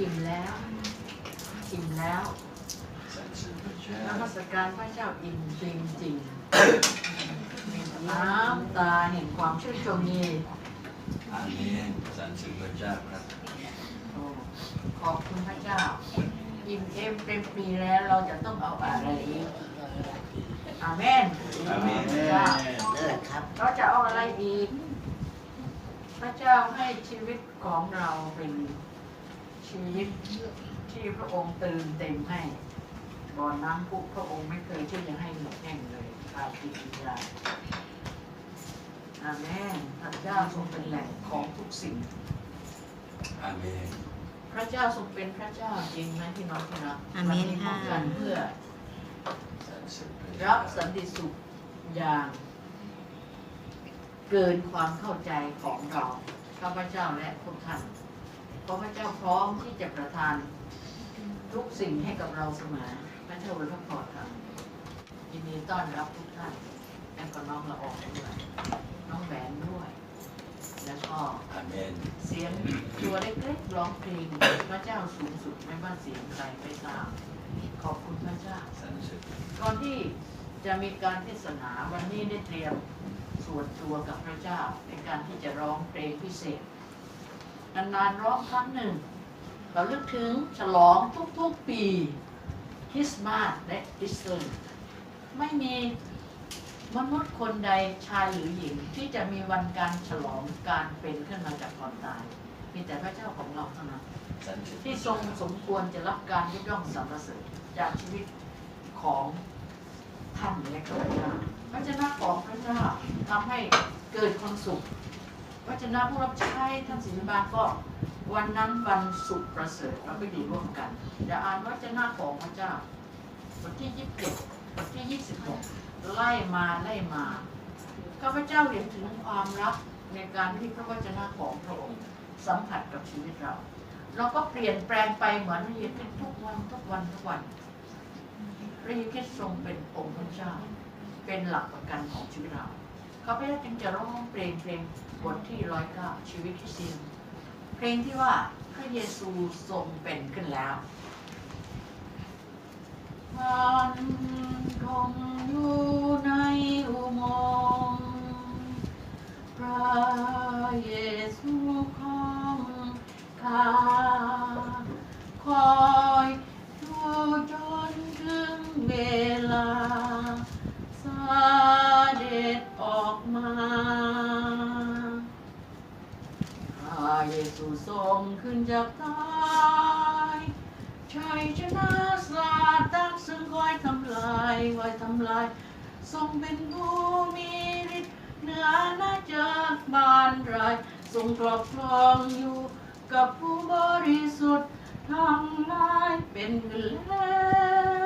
อิ่มแล้วอิ่มแล้ว赞美พระเจ้านมัสการพระเจ้าอิ่มจริงจริงๆมีน้ำตาเห็นความชื่นชมยินอาเมนสรรเสริญพระเจ้าครับโอ้ขอบคุณพระเจ้า อิ่มเอมเต็มปีแล้วเราจะต้องเอาอะไรอีกอาเมนอาเมนพระเจ้าเลิศครับเราจะเอาอะไรอีก พระเจ้าให้ชีวิตของเราเป็น ชีวิตที่พระองค์เติมเต็มให้บ่อน้ำพุพระองค์ไม่เคยที่จะให้หมดแห้งเลยอาทิตย์ยาอาเมนพระเจ้าทรงเป็นแหล่งของทุกสิ่งอาเมนพระเจ้าทรงเป็นพระเจ้าจริงไหมพี่น้องพี่น้องอาเมนวัค่ะพบกันเพื่อสรรเสริญพระรัเจ้าบสันติสุขอย่างเกินความเข้าใจของเราข้าพเจ้าและทุกท่านเพ ราะพระเจ้าพร้อมที่จะประทานทุกสิ่งให้กับเราเสมอพระเจ้าเป็นพระพรครับยินดีต้อนรับทุกท่านและก็น้องละออกด้วยน้องแหวนด้วย แล้วก็อาเมนเสียงตัวเล็กๆร้องเพลงพระเจ้าสูงสุดไม่ว่าเสียงใครไปตามขอบคุณพระเจ้าสรรเสริญก่อนที่จะมีการเทศนาวันนี้ได้เตรียมส่วนตัวกับพระเจ้าในการที่จะร้องเพลงพิเศษ นานๆร้องครั้งหนึ่ง เราลึกถึงฉลองทุกๆปีคริสต์มาสและคริสต์มาสไม่มีมนุษย์คนใดชายหรือหญิงที่จะมีวันการฉลองการเป็นขึ้นมาจากความตาย มีแต่พระเจ้าของเราเท่านั้นสรรเสริญที่ทรงสมควรจะรับการยกย่องสรรเสริญจากชีวิตของท่านและข้าพเจ้าพระเจ้าของพระเจ้าทำให้เกิดความสุข พระเจ้าผู้รับใช้ท่านศิลบาลก็วันนั้นวันสุขประเสริฐเราก็อยู่ร่วมกันจะอ่านพระเจ้าของพระเจ้าบทที่ยี่สิบเจ็ดบทที่ยี่สิบหกไล่มาไล่มาข้าพเจ้าเห็นถึงความรักในการที่พระวจนะของพระองค์สัมผัสกับชีวิตเรา เราก็เปลี่ยนแปลงไปเหมือนพระเยซูทุกวันทุกวันทุกวันพระเยซูทรงเป็นองค์พระเจ้า เป็นหลักประกันของชีวิตเรา ขาพระเจ้าจึงจะร้องเพลงเพลงบทที่ร้อยเก้าชีวิตที่เซียนเพลงที่ว่าพระเยซูทรงเป็นขึ้นแล้ว รงขึ้นจากตายชัยชนะสาตักซึ่งคอยทำลายไว้ทำลาย ทรงเป็นผู้มีฤทธิ์เหนือหน้าจากบานไราย ทรงครอบครองอยู่กับผู้บริสุทธิ์ทั้งหลายเป็นขึ้นแล้ว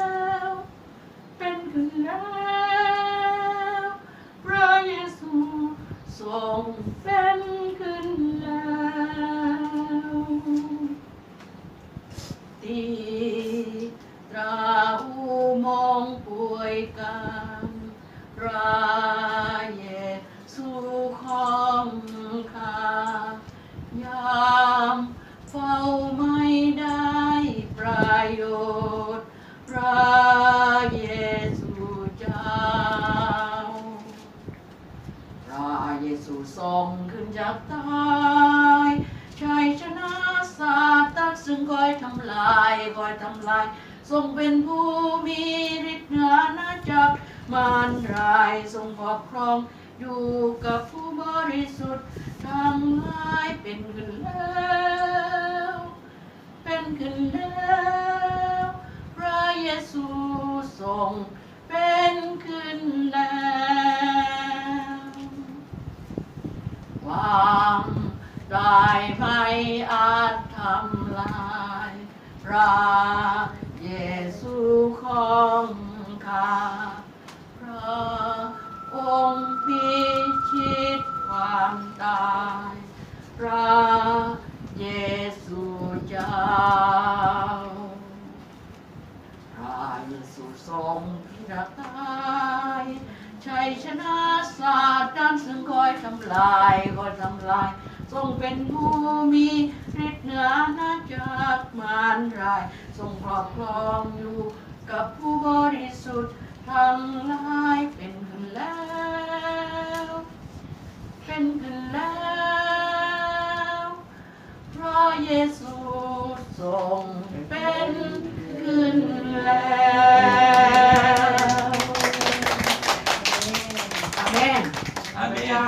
ทรงเป็นผู้มีฤทธิ์เหนือนาจักรมารรายทรงครอบครอง อยู่กับผู้บริสุทธิ์ทั้งหลายเป็นขึ้นแล้ว เป็นขึ้นแล้วพระเยซูทรงเป็นขึ้นแล้วความตายไม่อาจทำลายพระ เยซูของข้าพระองค์พิชิตความตาย พระเยซูเจ้า พระเยซูทรงพิรักตายชัยชนะสาสตร์ดันซึ่งคอยทำลายคอยทำลาย ทรงเป็นผู้มีฤทธิ์เหนือนาจากมารราย ทรงครอบครองอยู่กับผู้บริสุทธิ์ทั้งหลายเป็นขึ้นแล้ว เป็นขึ้นแล้วเพราะเยซูทรงเป็นขึ้นแล้วอาเมนอาเมพระ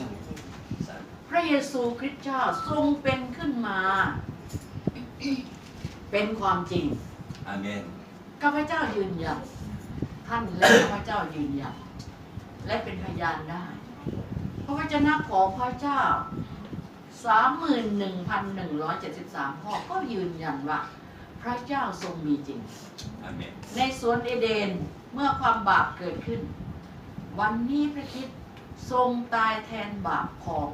น ระเยซูคริสต์เจ้าทรงเป็นขึ้นมา เป็นความจริงอาเมนข้าพเจ้ายืนยันท่านและข้าพเจ้ายืนยันและเป็นพยานได้พระวจนะของพระเจ้า 31,173 ข้อก็ยืนยันว่า พระเจ้าทรงมีจริงอาเมนในสวนเอเดนเมื่อความบาปเกิดขึ้น วันนี้พระคริดทรงตายแทนบาปของ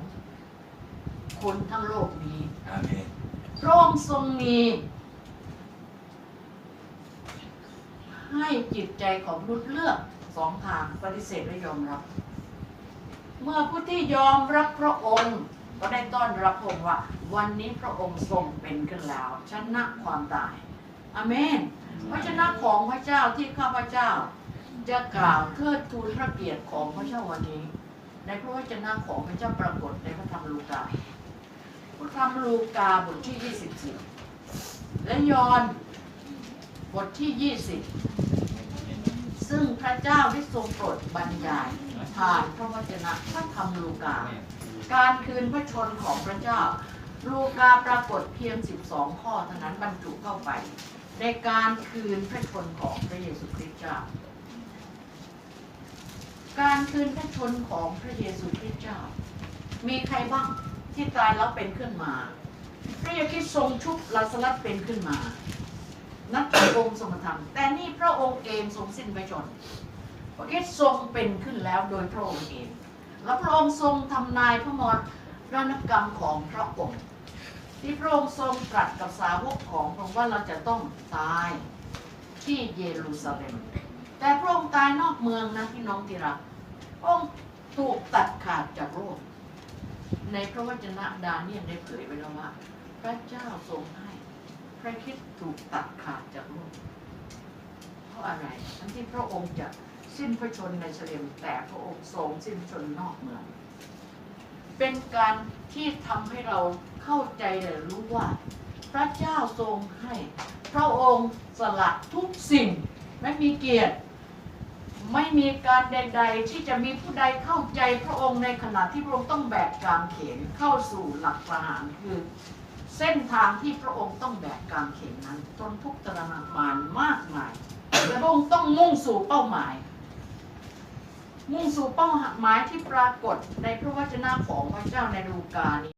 คนทั้งโลกนี้อาเมนพระองค์ทรงมี ให้จิตใจของมนุษย์เลือกสองทางปฏิเสธและยอมรับ เมื่อผู้ที่ยอมรับพระองค์ก็ได้ต้อนรับพระองค์ว่า วันนี้พระองค์ทรงเป็นขึ้นแล้วชนะความตายอาเมนพระชนะของพระเจ้าที่ข้าพเจ้า จะกล่าวเทิดทูนพระเกียรติของพระเจ้าวันนี้ ในพระวจนะของพระเจ้าปรากฏในพระธรรมลูกา พระธรรมลูกาบทที่ 24 และยอนบทที่ 20 ซึ่งพระเจ้าได้ทรงโปรดบรรยายผ่านพระวจนะพระธรรมลูกา การคืนพระชนของพระเจ้า ลูกาปรากฏเพียง 12 ข้อเท่านั้นบรรจุเข้าไป ในการคืนพระชนของพระเยซูคริสต์เจ้า การคืนพระชนของพระเยซูคริสต์เจ้า มีใครบ้าง ที่ตายแล้วเป็นขึ้นมาพระยซูคริสต์ทรงชุบลาสลัสเป็นขึ้นมา นักพระองค์ทรงกระทำแต่นี่พระองค์เองทรงสิ้นพระชนพระคริสต์ทรงเป็นขึ้นแล้วโดยพระองค์เอง และพระองค์ทรงทำนายพระมรณกรรมของพระองค์ ที่พระองค์ทรงตรัสกับสาวกของพระองค์ว่าเราจะต้องตายที่เยรูซาเล็ม แต่พระองค์ตายนอกเมืองนะพี่น้องที่รักพระองค์ถูกตัดขาดจากโลก ในพระวจนะดาเนียลได้เผยไว้แล้วว่า พระเจ้าทรงให้ พระคิดถูกตัดขาดจากโลกเพราะอะไรทั้งที่พระองค์จะสิ้นพระชนในเฉลมแต่พระองค์ทรงสิ้นชนนอกเมือง เป็นการที่ทำให้เราเข้าใจและรู้ว่า พระเจ้าทรงให้ พระองค์สละทุกสิ่ง ไม่มีเกียรติ ไม่มีการใด ๆ ที่จะมีผู้ใดเข้าใจพระองค์ในขณะที่พระองค์ต้องแบกกางเขนเข้าสู่หลักประหารคือ เส้นทางที่พระองค์ต้องแบกกางเขนนั้นจนทุกข์ทรมานมากมายแต่พระองค์ต้องมุ่งสู่เป้าหมาย มุ่งสู่เป้าหมายที่ปรากฏในพระวจนะของพระเจ้าในลูกานี้